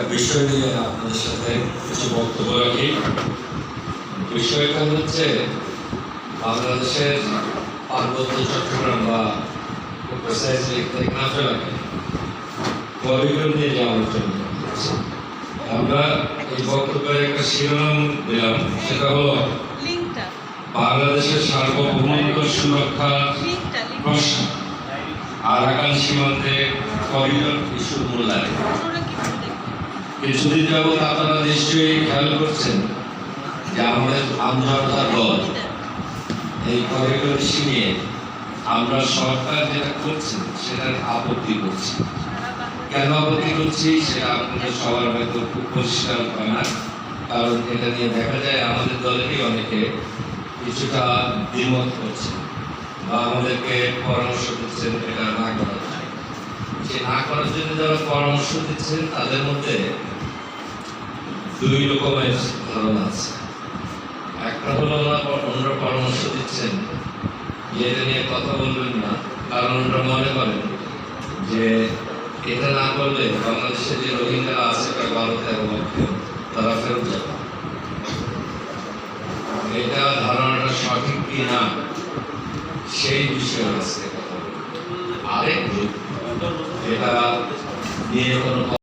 একটা বিষয় নিয়ে আপনাদের সাথে কিছু বক্তব্য রাখি। বিষয়টা হচ্ছে বাংলাদেশের পার্বত্য চট্টগ্রাম বা নিয়ে যে আলোচনা হচ্ছে। আমরা এই বক্তব্যের একটা শিরোনাম দিলাম সেটা হলো বাংলাদেশের সার্বভৌমত্ব সুরক্ষা প্রশ্ন। আরাকান সীমান্তে করিডোর ইস্যুর মূল্যায়ন। কিছুদিন যাবৎ আপনারা নিশ্চয়ই খেয়াল করছেন যে আমাদের আমজনতা দল। এই করিডোর নিয়ে আমরা সরকার যেটা করছে, সেটার আপত্তি করছি। কেন আপত্তি করছি সেটা আপনাদের সবার হয়তো খুব পরিষ্কার হয় না। কারণ এটা নিয়ে দেখা যায় আমাদের দলেরই অনেকে কিছুটা দ্বিমত করছে বা আমাদেরকে পরামর্শ দিচ্ছেন এটা না করার জন্য যে না করার জন্য যারা পরামর্শ দিচ্ছেন, তাদের মধ্যে দুই রকমের ধারণা আছে। একটা হলো ওনারা পরামর্শ দিচ্ছেন এটা নিয়ে কথা বলবেন না। কারণ ওনারা মনে করেন যে, এটা না করলে বাংলাদেশে যে রোহিঙ্গারা আছে প্রায় বারো তেরো লক্ষ তারা ফেরত যাবে এটা ধারণাটা সঠিক কি না, সেই বিষয়ে বলব। আরেক গ্রুপ এটা নিয়ে কোনো